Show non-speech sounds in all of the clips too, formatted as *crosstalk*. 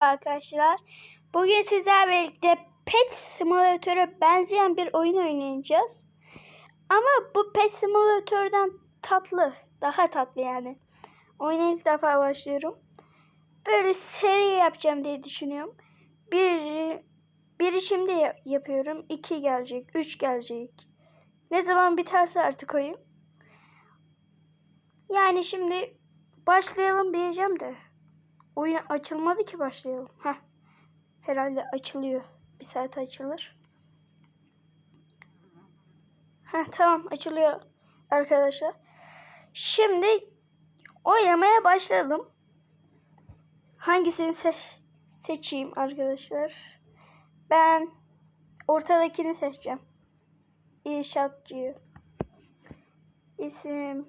arkadaşlar. Bugün sizlerle birlikte Pet Simulator'a benzeyen bir oyun oynayacağız. Ama bu Pet Simulator'dan tatlı. Daha tatlı yani. Oyuna ilk defa başlıyorum. Böyle seri yapacağım diye düşünüyorum. Bir, biri şimdi ya- yapıyorum. iki gelecek. Üç gelecek. Ne zaman biterse artık oyun. Yani şimdi başlayalım diyeceğim de. Oyun açılmadı ki başlayalım. Heh. Herhalde açılıyor. Bir saat açılır. Heh, tamam açılıyor arkadaşlar. Şimdi oynamaya başladım. Hangisini seç seçeyim arkadaşlar? Ben ortadakini seçeceğim. İnşaatçıyı. İsim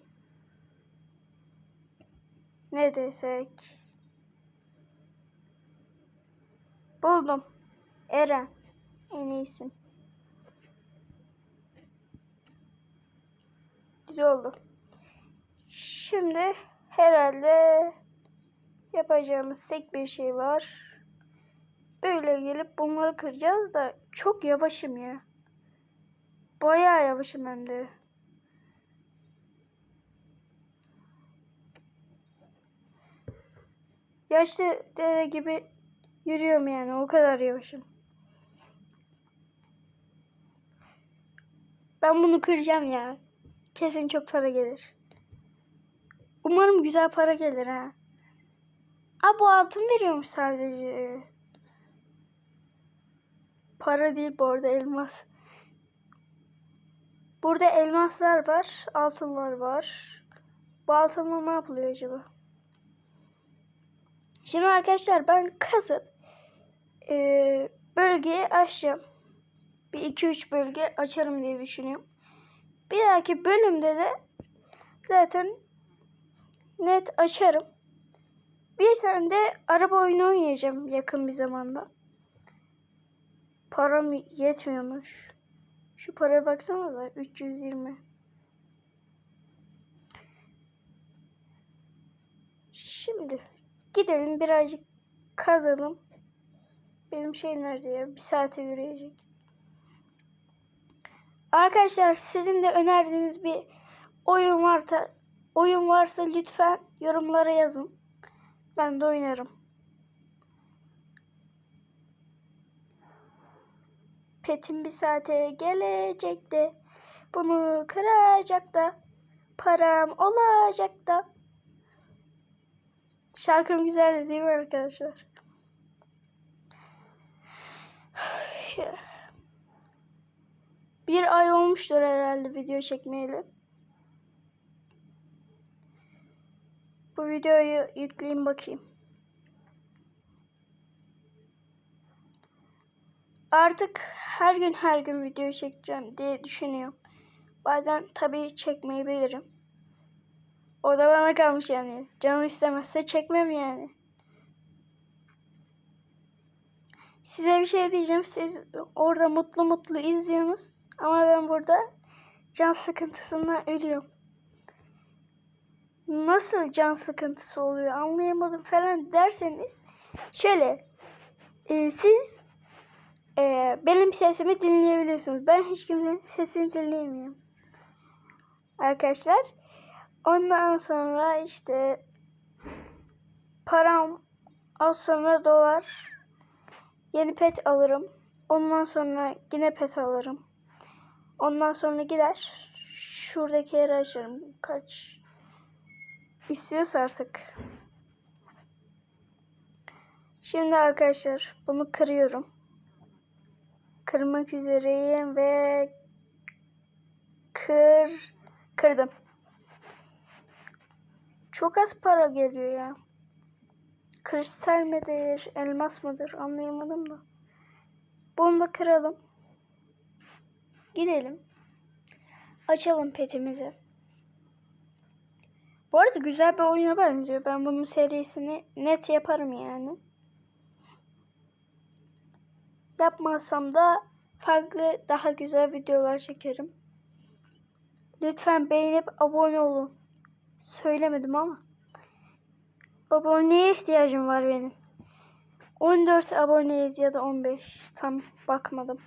ne desek? Buldum. Eren. En iyisin. Güzel oldu. Şimdi herhalde yapacağımız tek bir şey var. Böyle gelip bunları kıracağız da çok yavaşım ya. Bayağı yavaşım hem de. Yaşlı dede gibi yürüyorum yani o kadar yavaşım. Ben bunu kıracağım ya. Kesin çok para gelir. Umarım güzel para gelir ha. Aa bu altın veriyormuş sadece. Para değil bu arada elmas. Burada elmaslar var, altınlar var. Bu altınla ne yapılıyor acaba? Şimdi arkadaşlar ben kazıp eee, bölgeyi açacağım. Bir iki üç bölge açarım diye düşünüyorum. Bir dahaki bölümde de zaten net açarım. Bir tane de araba oyunu oynayacağım yakın bir zamanda. Param yetmiyormuş. Şu paraya baksana da 320. Şimdi gidelim birazcık kazalım. Benim şey nerede ya? Bir saate yürüyecek. Arkadaşlar sizin de önerdiğiniz bir oyun varsa oyun varsa lütfen yorumlara yazın. Ben de oynarım. Petim bir saate gelecek de bunu kıracak da param olacak da. Şarkım güzel değil mi arkadaşlar? Bir ay olmuştur herhalde video çekmeyeli. Bu videoyu yükleyeyim bakayım. Artık her gün her gün video çekeceğim diye düşünüyorum. Bazen tabii çekmeyebilirim. O da bana kalmış yani. Canım istemezse çekmem yani. Size bir şey diyeceğim. Siz orada mutlu mutlu izliyorsunuz. Ama ben burada can sıkıntısından ölüyorum. Nasıl can sıkıntısı oluyor anlayamadım falan derseniz şöyle e, siz e, benim sesimi dinleyebiliyorsunuz. Ben hiç kimsenin sesini dinleyemiyorum. Arkadaşlar ondan sonra işte param az sonra dolar yeni pet alırım. Ondan sonra yine pet alırım. Ondan sonra gider şuradaki yeri açarım. Kaç istiyorsa artık. Şimdi arkadaşlar bunu kırıyorum. Kırmak üzereyim ve kır kırdım. Çok az para geliyor ya. Kristal midir, elmas mıdır anlayamadım da. Bunu da kıralım. Gidelim. Açalım petimizi. Bu arada güzel bir oyuna benziyor. Ben bunun serisini net yaparım yani. Yapmazsam da farklı daha güzel videolar çekerim. Lütfen beğenip abone olun. Söylemedim ama. Aboneye ihtiyacım var benim. 14 aboneyiz ya da 15. Tam bakmadım.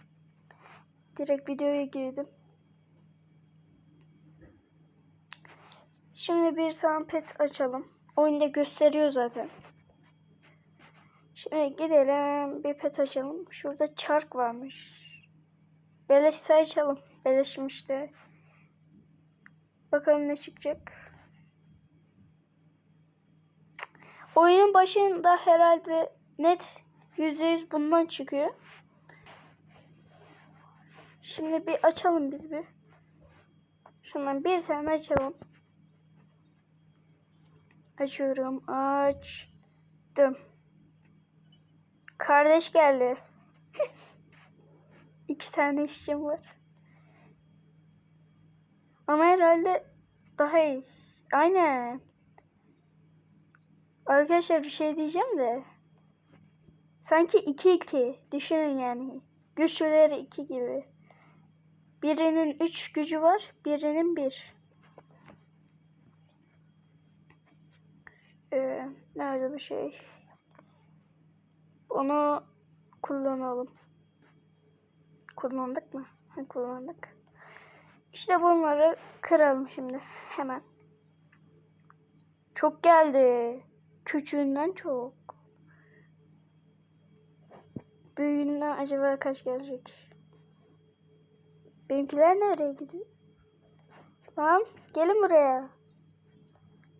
Direkt videoya girdim. Şimdi bir tane pet açalım. Oyunda gösteriyor zaten. Şimdi gidelim bir pet açalım. Şurada çark varmış. Beleşse açalım. Beleşmiş de. Bakalım ne çıkacak. Oyunun başında herhalde net %100 bundan çıkıyor. Şimdi bir açalım biz bir. Şundan bir tane açalım. Açıyorum. Açtım. Kardeş geldi. *laughs* İki tane işçim var. Ama herhalde daha iyi. Aynen. Arkadaşlar bir şey diyeceğim de. Sanki 2-2. Düşünün yani. Güçlüleri 2 gibi. Birinin 3 gücü var. Birinin 1. Ee, nerede bu şey? Onu kullanalım. Kullandık mı? Ha, kullandık. İşte bunları kıralım şimdi. Hemen. Çok geldi. Küçüğünden çok. Büyüğünden acaba kaç gelecek? Benimkiler nereye gidiyor? Lan gelin buraya.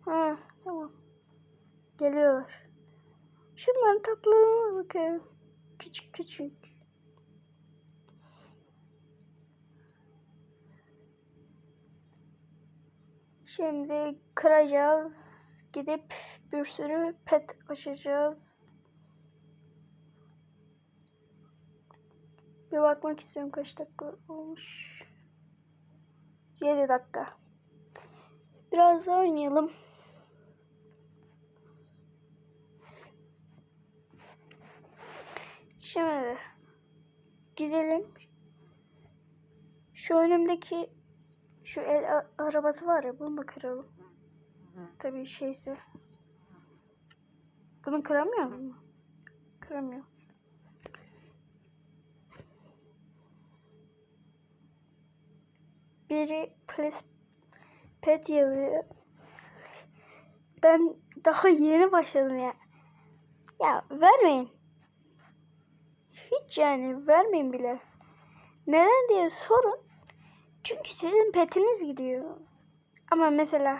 Ha tamam. Geliyorlar. Şunların tatlılığına bakın. Küçük küçük. Şimdi kıracağız. Gidip bir sürü pet açacağız. Bir bakmak istiyorum kaç dakika olmuş. 7 dakika. Biraz daha oynayalım. Şimdi gidelim. Şu önümdeki şu el arabası var ya bunu da kıralım. Tabii şeyse. Bunu kıramıyor mu? Kıramıyor. Biri pet yazıyor. Ben daha yeni başladım ya. Ya vermeyin. Hiç yani vermeyin bile. Neden diye sorun. Çünkü sizin petiniz gidiyor. Ama mesela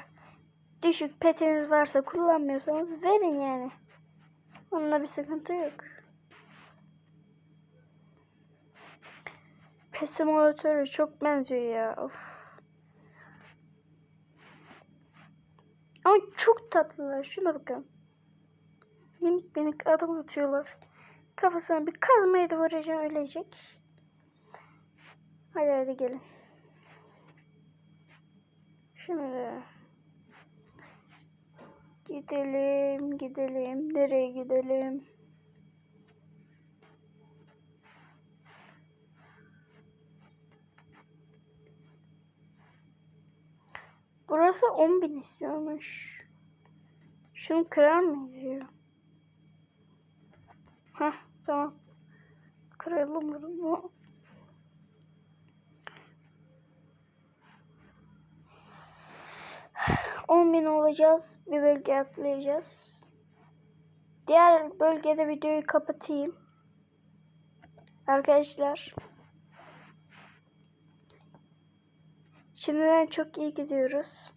düşük petiniz varsa kullanmıyorsanız verin yani. Onunla bir sıkıntı yok. Pet simülatörü çok benziyor ya. Of. Ama çok tatlılar. Şuna bakın. Minik minik adım atıyorlar. Kafasına bir kazmayı da vuracağım ölecek. Hadi hadi gelin. Şimdi gidelim gidelim. Nereye gidelim? Burası 10 bin istiyormuş. Şunu kırar mıyız ya? Heh tamam. Kıralım bunu. On bin olacağız. Bir bölge atlayacağız. Diğer bölgede videoyu kapatayım. Arkadaşlar. Şimdiden çok iyi gidiyoruz.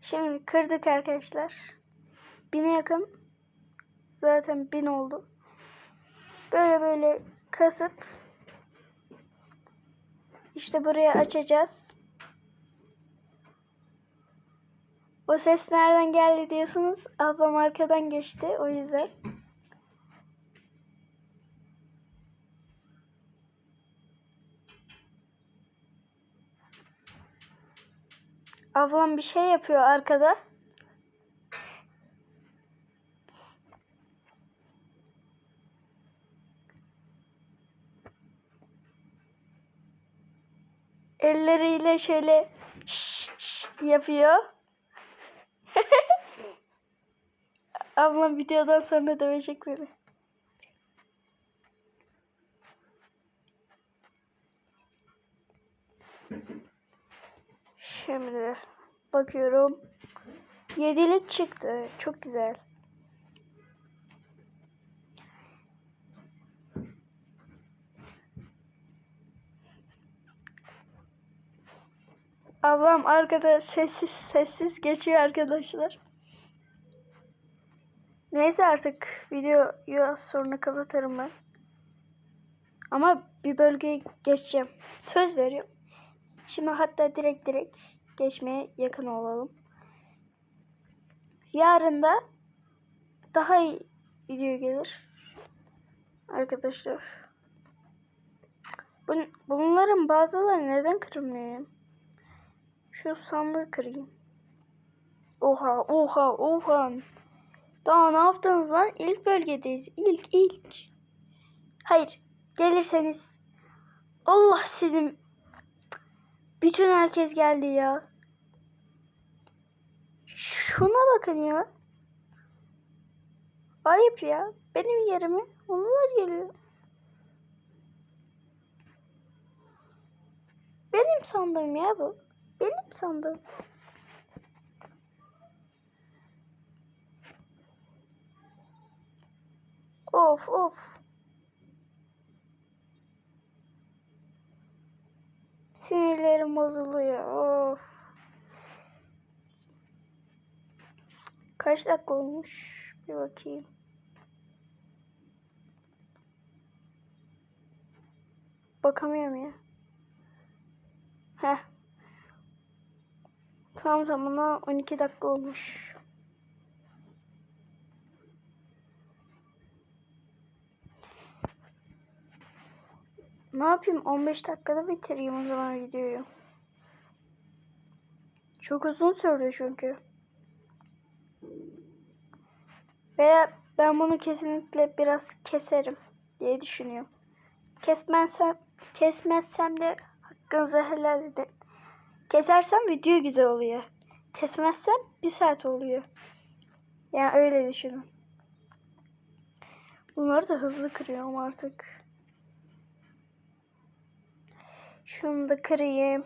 Şimdi kırdık arkadaşlar. Bine yakın. Zaten bin oldu. Böyle böyle kasıp işte buraya açacağız. O ses nereden geldi diyorsunuz. Ablam arkadan geçti o yüzden. Ablam bir şey yapıyor arkada. Elleriyle şöyle şş, şş yapıyor. *laughs* Ablam videodan sonra dövecek beni. Şimdi bakıyorum. Yedilik çıktı. Çok güzel. Ablam arkada sessiz sessiz geçiyor arkadaşlar. Neyse artık videoyu sonra kapatırım ben. Ama bir bölgeye geçeceğim. Söz veriyorum. Şimdi hatta direkt direkt geçmeye yakın olalım. Yarın da daha iyi video gelir. Arkadaşlar. Bun, bunların bazıları neden kırılmıyor? Şu sandığı kırayım. Oha oha oha. Daha ne yaptınız lan? İlk bölgedeyiz. İlk ilk. Hayır. Gelirseniz. Allah sizin. Bütün herkes geldi ya. Şuna bakın ya. Ayıp ya. Benim yerime onlar geliyor. Benim sandığım ya bu. Benim sandığım. Of of. Sinirlerim bozuluyor. Of. Kaç dakika olmuş? Bir bakayım. Bakamıyorum ya. Heh. Tam tamına 12 dakika olmuş. Ne yapayım? 15 dakikada bitireyim o zaman videoyu. Çok uzun sürdü çünkü. Veya ben bunu kesinlikle biraz keserim diye düşünüyorum. Kesmezsem, kesmezsem de hakkınızı helal edin. Kesersem video güzel oluyor. Kesmezsem bir saat oluyor. Yani öyle düşünün. Bunları da hızlı kırıyorum artık. Şunu da kırayım.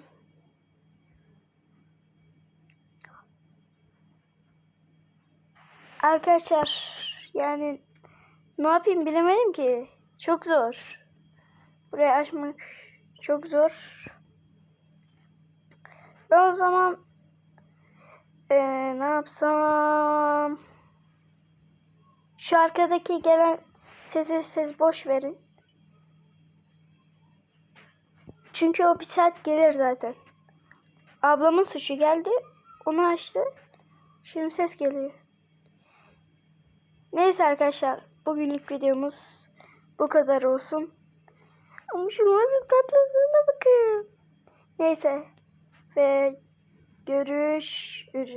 Arkadaşlar yani ne yapayım bilemedim ki. Çok zor. Burayı açmak çok zor. Ben o zaman eee, ne yapsam? Şu arkadaki gelen sesi siz boş verin. Çünkü o bir saat gelir zaten. Ablamın suçu geldi. Onu açtı. Şimdi ses geliyor. Neyse arkadaşlar. Bugünlük videomuz bu kadar olsun. Ama şunların tatlılığına bakın. Neyse. Ve görüşürüz.